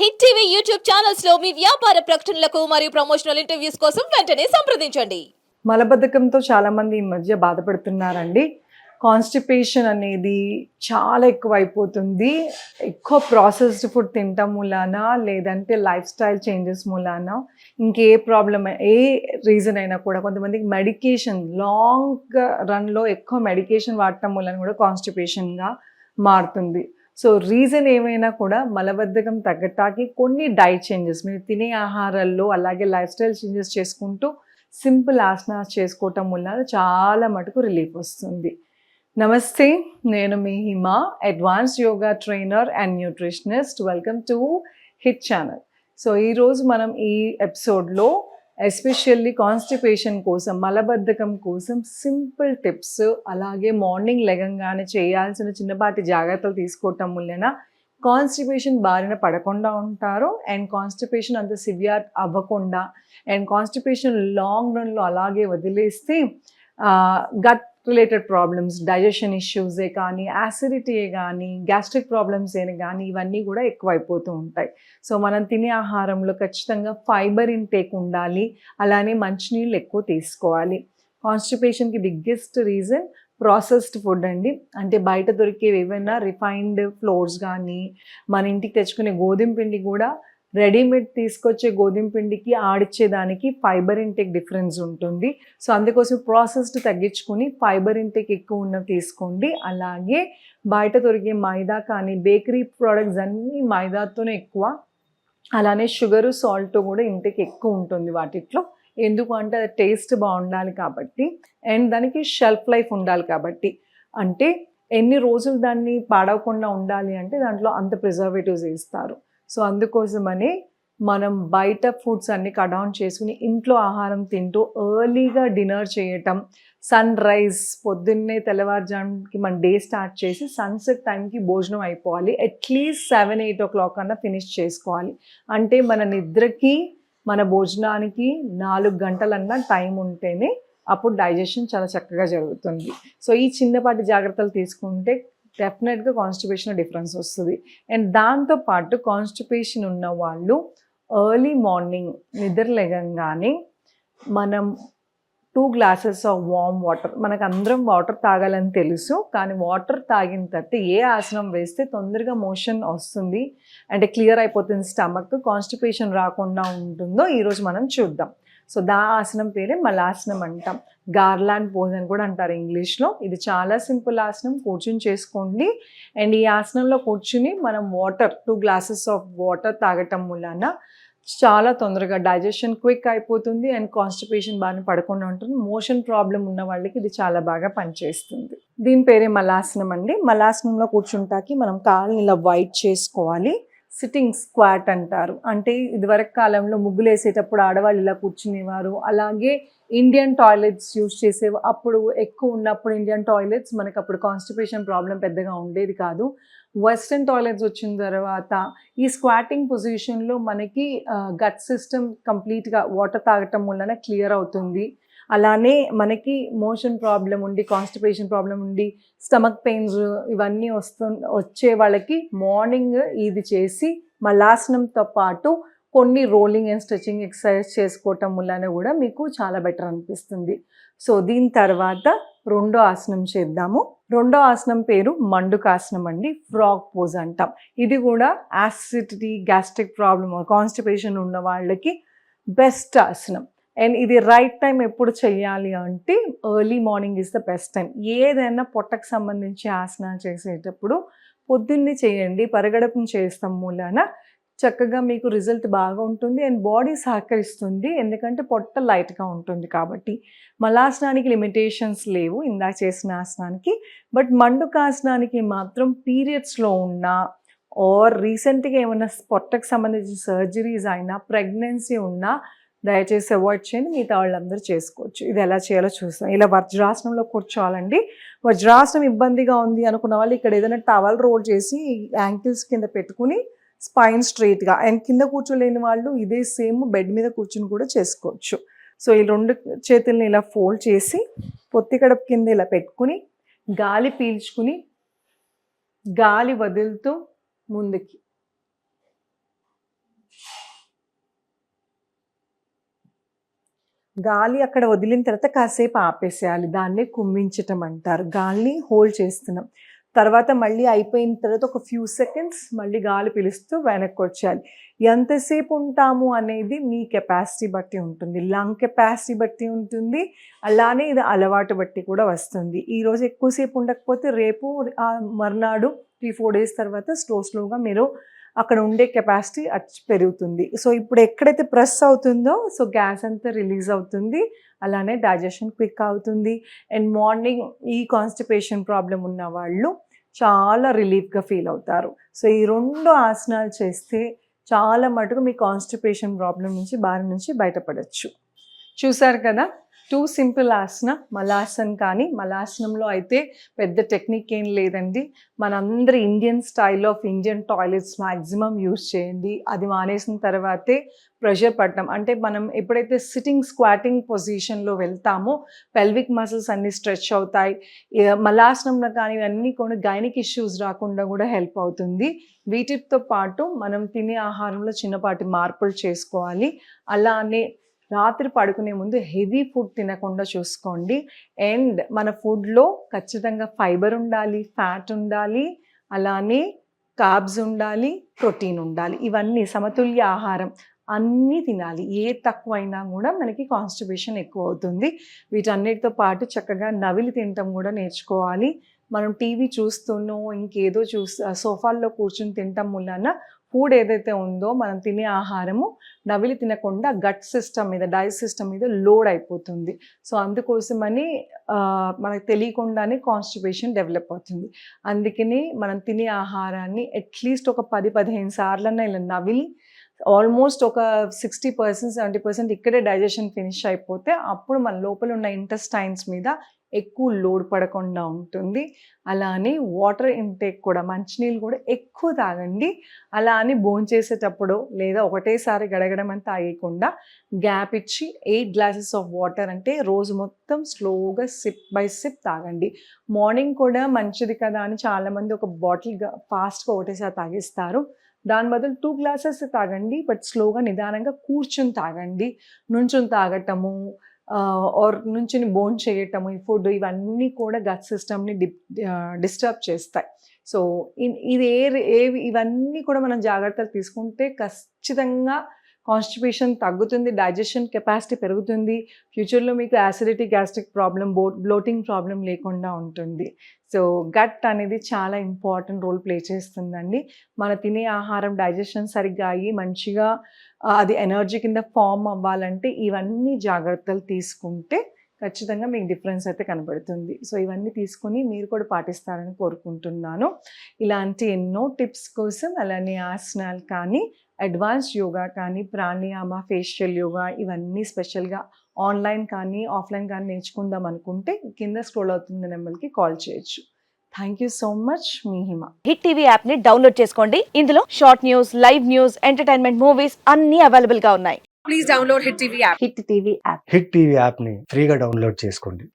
Hit TV YouTube ఛానల్స్లో మీ వ్యాపార ప్రకటనలకు మరియు ప్రమోషనల్ ఇంటర్వ్యూస్ కోసం వెంటనే సంప్రదించండి. మలబద్ధకంతో చాలామంది ఈ మధ్య బాధపడుతున్నారండి. కాన్స్టిపేషన్ అనేది చాలా ఎక్కువ అయిపోతుంది ఎక్కువ ప్రాసెస్డ్ ఫుడ్ తినటం మూలాన లేదంటే లైఫ్ స్టైల్ చేంజెస్ మూలాన ఇంకే ప్రాబ్లమ్ ఏ రీజన్ అయినా కూడా కొంతమందికి మెడికేషన్ లాంగ్ రన్లో ఎక్కువ మెడికేషన్ వాడటం మూలన కూడా కాన్స్టిపేషన్గా మారుతుంది. సో రీజన్ ఏమైనా కూడా మలబద్ధకం తగ్గటానికి కొన్ని డైట్ చేంజెస్ మీరు తినే ఆహారాల్లో అలాగే లైఫ్ స్టైల్ చేంజెస్ చేసుకుంటూ సింపుల్ ఆసనాస్ చేసుకోవటం వల్ల చాలా మటుకు రిలీఫ్ వస్తుంది. నమస్తే నేను మీ Hima advance yoga trainer and nutritionist. Welcome to hit channel. So ఈరోజు మనం ఈ ఎపిసోడ్లో ఎస్పెషల్లీ కాన్స్టిపేషన్ కోసం మలబద్ధకం కోసం సింపుల్ టిప్స్. అలాగే మార్నింగ్ లెగంగానే చేయాల్సిన చిన్నపాటి జాగ్రత్తలు తీసుకోవటం వలన కాన్స్టిపేషన్ బారిన పడకుండా ఉంటారు. అండ్ కాన్స్టిపేషన్ అంత సివియర్ అవ్వకుండా అండ్ కాన్స్టిపేషన్ లాంగ్ రన్లో అలాగే వదిలేస్తే గట్ రిలేటెడ్ ప్రాబ్లమ్స్ డైజెషన్ ఇష్యూసే కానీ యాసిడిటీయే కానీ గ్యాస్ట్రిక్ ప్రాబ్లమ్స్ ఏ కానీ ఇవన్నీ కూడా ఎక్కువైపోతూ ఉంటాయి. సో మనం తినే ఆహారంలో ఖచ్చితంగా ఫైబర్ ఇంటేక్ ఉండాలి. అలానే మంచినీళ్ళు ఎక్కువ తీసుకోవాలి. కాన్స్టిపేషన్కి బిగ్గెస్ట్ రీజన్ ప్రాసెస్డ్ ఫుడ్ అండి. అంటే బయట దొరికేవి ఏవైనా రిఫైన్డ్ ఫ్లోర్స్ కానీ మన ఇంటికి తెచ్చుకునే గోధుమ పిండి కూడా రెడీమేడ్ తీసుకొచ్చే గోధుమ పిండికి ఆడిచ్చేదానికి ఫైబర్ ఇంటేక్ డిఫరెన్స్ ఉంటుంది. సో అందుకోసం ప్రాసెస్డ్ తగ్గించుకుని ఫైబర్ ఇంటేక్ ఎక్కువ ఉన్నవి తీసుకోండి. అలాగే బయట దొరికే మైదా కానీ బేకరీ ప్రోడక్ట్స్ అన్నీ మైదాతోనే ఎక్కువ. అలానే షుగరు సాల్ట్ కూడా ఇంటేక్ ఎక్కువ ఉంటుంది వాటిట్లో. ఎందుకు అంటే అది టేస్ట్ బాగుండాలి కాబట్టి. అండ్ దానికి షెల్ఫ్ లైఫ్ ఉండాలి కాబట్టి. అంటే ఎన్ని రోజులు దాన్ని పాడవకుండా ఉండాలి అంటే దాంట్లో అంత ప్రిజర్వేటివ్స్ వేస్తారు. సో అందుకోసమని మనం బయట ఫుడ్స్ అన్ని కడౌన్ చేసుకుని ఇంట్లో ఆహారం తింటూ ఎర్లీగా డిన్నర్ చేయటం సన్ రైజ్ పొద్దున్నే తెల్లవారుజాముకి మన డే స్టార్ట్ చేసి సన్సెట్ టైంకి భోజనం అయిపోవాలి. At least seven eight o'clock అన్న ఫినిష్ చేసుకోవాలి. అంటే మన నిద్రకి మన భోజనానికి నాలుగు గంటలన్నా టైం ఉంటేనే అప్పుడు డైజెషన్ చాలా చక్కగా జరుగుతుంది. సో ఈ చిన్నపాటి జాగ్రత్తలు తీసుకుంటే డెఫినెట్గా కాన్స్టిపేషన్ డిఫరెన్స్ వస్తుంది. అండ్ దాంతోపాటు కాన్స్టిపేషన్ ఉన్న వాళ్ళు ఎర్లీ మార్నింగ్ నిద్ర లేగంగానే మనం two glasses of warm water మనకు అందరం వాటర్ తాగాలని తెలుసు కానీ వాటర్ తాగిన తర్వాత ఏ ఆసనం వేస్తే తొందరగా మోషన్ వస్తుంది అంటే క్లియర్ అయిపోతుంది స్టమక్ కాన్స్టిపేషన్ రాకుండా ఉంటుందో ఈరోజు మనం చూద్దాం. సో దా ఆసనం పేరే మలాసనం అంటాం. గార్లాండ్ పోజ్ అని కూడా అంటారు ఇంగ్లీష్లో. ఇది చాలా సింపుల్ ఆసనం కూర్చుని చేసుకోండి. అండ్ ఈ ఆసనంలో కూర్చుని మనం water two glasses of water తాగటం మూలాన చాలా తొందరగా డైజెషన్ క్విక్ అయిపోతుంది అండ్ కాన్స్టిపేషన్ బాగానే పడకుండా ఉంటుంది. మోషన్ ప్రాబ్లం ఉన్న వాళ్ళకి ఇది చాలా బాగా పనిచేస్తుంది. దీని పేరే మలాసనం అండి. మలాసనంలో కూర్చుంటాకి మనం కాళ్ళని ఇలా వైట్ చేసుకోవాలి. సిట్టింగ్ స్క్వాట్ అంటారు. అంటే ఇదివరకు కాలంలో ముగ్గులు వేసేటప్పుడు ఆడవాళ్ళు ఇలా కూర్చునేవారు. అలాగే ఇండియన్ టాయిలెట్స్ యూజ్ చేసే అప్పుడు ఎక్కువ ఉన్నప్పుడు ఇండియన్ టాయిలెట్స్ మనకు అప్పుడు కాన్స్టిపేషన్ ప్రాబ్లం పెద్దగా ఉండేది కాదు. వెస్ట్రన్ టాయిలెట్స్ వచ్చిన తర్వాత ఈ స్క్వాటింగ్ పొజిషన్లో మనకి గట్ సిస్టమ్ కంప్లీట్గా వాటర్ తాగటం వలన క్లియర్ అవుతుంది. అలానే మనకి మోషన్ ప్రాబ్లం ఉండి కాన్స్టిపేషన్ ప్రాబ్లం ఉండి స్టమక్ పెయిన్స్ ఇవన్నీ వస్తు వచ్చే వాళ్ళకి మార్నింగ్ ఇది చేసి మలాసనంతో పాటు కొన్ని రోలింగ్ అండ్ స్ట్రెచింగ్ ఎక్సర్సైజ్ చేసుకోవటం వలన కూడా మీకు చాలా బెటర్ అనిపిస్తుంది. సో దీని తర్వాత రెండో ఆసనం చేద్దాము. రెండో ఆసనం పేరు మండుకాసనం అండి ఫ్రాగ్ పోజ్ అంటాం. ఇది కూడా యాసిడిటీ గ్యాస్ట్రిక్ ప్రాబ్లమ్ కాన్స్టిపేషన్ ఉన్న వాళ్ళకి బెస్ట్ ఆసనం. అండ్ ఇది రైట్ టైం ఎప్పుడు చేయాలి అంటే early morning is the best time ఏదైనా పొట్టకు సంబంధించి ఆసనాలు చేసేటప్పుడు పొద్దున్నే చేయండి పరగడపం చేస్తాం మూలాన. చక్కగా మీకు రిజల్ట్ బాగా ఉంటుంది అండ్ బాడీ సహకరిస్తుంది. ఎందుకంటే పొట్ట లైట్గా ఉంటుంది కాబట్టి. మలాసనానికి లిమిటేషన్స్ లేవు ఇందాక చేసిన ఆసనానికి. బట్ మండుకాసనానికి మాత్రం పీరియడ్స్లో ఉన్న ఆర్ రీసెంట్గా ఏమైనా పొట్టకు సంబంధించిన సర్జరీస్ అయినా ప్రెగ్నెన్సీ ఉన్నా దయచేసి అవాయిడ్ చేయండి. మిగతా వాళ్ళందరూ చేసుకోవచ్చు. ఇది ఎలా చేయాలో చూస్తాం. ఇలా వజ్రాసనంలో కూర్చోవాలండి. వజ్రాసనం ఇబ్బందిగా ఉంది అనుకున్న వాళ్ళు ఇక్కడ ఏదైనా టవల్ రోల్ చేసి యాంకిల్స్ కింద పెట్టుకుని స్పైన్ స్ట్రైట్గా అండ్ కింద కూర్చోలేని వాళ్ళు ఇదే సేమ్ బెడ్ మీద కూర్చుని కూడా చేసుకోవచ్చు. సో ఈ రెండు చేతుల్ని ఇలా ఫోల్డ్ చేసి పొత్తి కడప కింద ఇలా పెట్టుకుని గాలి పీల్చుకుని గాలి వదులుతూ ముందుకి గాలి అక్కడ వదిలిన తర్వాత కాసేపు ఆపేసేయాలి. దాన్ని కుమ్మించటం అంటారు. గాలిని హోల్డ్ చేస్తున్నాం. తర్వాత మళ్ళీ అయిపోయిన తర్వాత ఒక ఫ్యూ సెకండ్స్ మళ్ళీ గాలి పిలుస్తూ వెనక్కి వచ్చేయాలి. ఎంతసేపు ఉంటాము అనేది మీ కెపాసిటీ బట్టి ఉంటుంది. లంగ్ కెపాసిటీ బట్టి ఉంటుంది. అలానే ఇది అలవాటు బట్టి కూడా వస్తుంది. ఈరోజు ఎక్కువసేపు ఉండకపోతే రేపు మర్నాడు త్రీ ఫోర్ డేస్ తర్వాత స్లో స్లోగా మీరు అక్కడ ఉండే కెపాసిటీ పెరుగుతుంది. సో ఇప్పుడు ఎక్కడైతే ప్రెస్ అవుతుందో సో గ్యాస్ అంతా రిలీజ్ అవుతుంది. అలానే డైజెషన్ క్విక్ అవుతుంది. అండ్ మార్నింగ్ ఈ కాన్స్టిపేషన్ ప్రాబ్లం ఉన్న వాళ్ళు చాలా రిలీఫ్గా ఫీల్ అవుతారు. సో ఈ రెండు ఆసనాలు చేస్తే చాలా మటుకు మీ కాన్స్టిపేషన్ ప్రాబ్లం నుంచి బారి నుంచి బయటపడచ్చు. చూసారు కదా? టూ సింపుల్ ఆసన మలాసన్ కానీ మలాసనంలో అయితే పెద్ద టెక్నిక్ ఏం లేదండి. మనందరి Indian style of Indian toilets maximum use చేయండి. అది మానేసిన తర్వాతే ప్రెషర్ పడటం అంటే మనం ఎప్పుడైతే సిట్టింగ్ స్క్వాటింగ్ పొజిషన్లో వెళ్తామో పెల్విక్ మసిల్స్ అన్నీ స్ట్రెచ్ అవుతాయి. మలాసనంలో కానీ ఇవన్నీ కొన్ని గైనిక్ ఇష్యూస్ రాకుండా కూడా హెల్ప్ అవుతుంది. వీటితో పాటు మనం తినే ఆహారంలో చిన్నపాటి మార్పులు చేసుకోవాలి. అలానే రాత్రి పడుకునే ముందు హెవీ ఫుడ్ తినకుండా చూసుకోండి. అండ్ మన ఫుడ్లో ఖచ్చితంగా ఫైబర్ ఉండాలి ఫ్యాట్ ఉండాలి అలానే కార్బ్స్ ఉండాలి ప్రోటీన్ ఉండాలి. ఇవన్నీ సమతుల్య ఆహారం. అన్నీ తినాలి. ఏ తక్కువైనా కూడా మనకి కాన్స్టిపేషన్ ఎక్కువ అవుతుంది. వీటన్నిటితో పాటు చక్కగా నవిలి తినటం కూడా నేర్చుకోవాలి. మనం టీవీ చూస్తూనో ఇంకేదో చూస్ సోఫాల్లో కూర్చుని తినటం వలన ఫుడ్ ఏదైతే ఉందో మనం తినే ఆహారము నవిలి తినకుండా గట్ సిస్టమ్ మీద డైజెస్ట్ సిస్టమ్ మీద లోడ్ అయిపోతుంది. సో అందుకోసమని మనకు తెలియకుండానే కాన్స్టిపేషన్ డెవలప్ అవుతుంది. అందుకని మనం తినే ఆహారాన్ని అట్లీస్ట్ ఒక పది పదిహేను సార్లన్నా ఇలా నవిలి ఆల్మోస్ట్ ఒక సిక్స్టీ పర్సెంట్ సెవెంటీ పర్సెంట్ ఇక్కడే డైజెషన్ ఫినిష్ అయిపోతే అప్పుడు మన లోపల ఉన్న ఇంటెస్టైన్స్ మీద ఎక్కువ లోడ్ పడకుండా ఉంటుంది. అలానే వాటర్ ఇంటేక్ కూడా మంచినీళ్ళు కూడా ఎక్కువ తాగండి. అలా అని భోంచేసేటప్పుడు లేదా ఒకటేసారి గడగడం తాగకుండా గ్యాప్ ఇచ్చి ఎయిట్ గ్లాసెస్ ఆఫ్ వాటర్ అంటే రోజు మొత్తం స్లోగా సిప్ బై సిప్ తాగండి. మార్నింగ్ కూడా మంచిది కదా అని చాలామంది ఒక బాటిల్ ఫాస్ట్గా ఒకటేసారి తాగిస్తారు. దాని బదులు టూ గ్లాసెస్ తాగండి బట్ స్లోగా నిదానంగా కూర్చుని తాగండి. నుంచుని తాగటము ఆర్ నుంచి బోన్ చేయటము ఈ ఫుడ్ ఇవన్నీ కూడా గట్ సిస్టమ్ని డి డిస్టర్బ్ చేస్తాయి. సో ఇది ఏ ఏవి ఇవన్నీ కూడా మనం జాగ్రత్తలు తీసుకుంటే ఖచ్చితంగా కాన్స్టిపేషన్ తగ్గుతుంది డైజెషన్ కెపాసిటీ పెరుగుతుంది ఫ్యూచర్లో మీకు యాసిడిటీ గ్యాస్ట్రిక్ ప్రాబ్లం బో బ్లోటింగ్ ప్రాబ్లం లేకుండా ఉంటుంది. సో గట్ అనేది చాలా ఇంపార్టెంట్ రోల్ ప్లే చేస్తుందండి. మన తినే ఆహారం డైజెషన్ సరిగ్గా అయ్యి మంచిగా అది ఎనర్జీ కింద ఫామ్ అవ్వాలంటే ఇవన్నీ జాగ్రత్తలు తీసుకుంటే ఖచ్చితంగా మీకు డిఫరెన్స్ అయితే కనబడుతుంది. సో ఇవన్నీ తీసుకొని మీరు కూడా పాటిస్తారని కోరుకుంటున్నాను. ఇలాంటి ఎన్నో టిప్స్ కోసం అలానే ఆసనాలు కానీ అడ్వాన్స్ యోగా కానీ ప్రాణాయామ ఫేషియల్ యోగా ఇవన్నీ స్పెషల్గా ఆన్లైన్ కానీ ఆఫ్లైన్ కానీ నేర్చుకుందాం అనుకుంటే కింద స్క్రోల్ అవుతుంది నెంబర్కి కాల్ చేయొచ్చు. థ్యాంక్ యూ సో మచ్ మీ హిమ. హిట్ టీవీ యాప్ని డౌన్లోడ్ చేసుకోండి. ఇందులో short news live news entertainment movies అన్ని అవైలబుల్గా ఉన్నాయి hit TV app hit TV యాప్ని ఫ్రీగా డౌన్లోడ్ చేసుకోండి.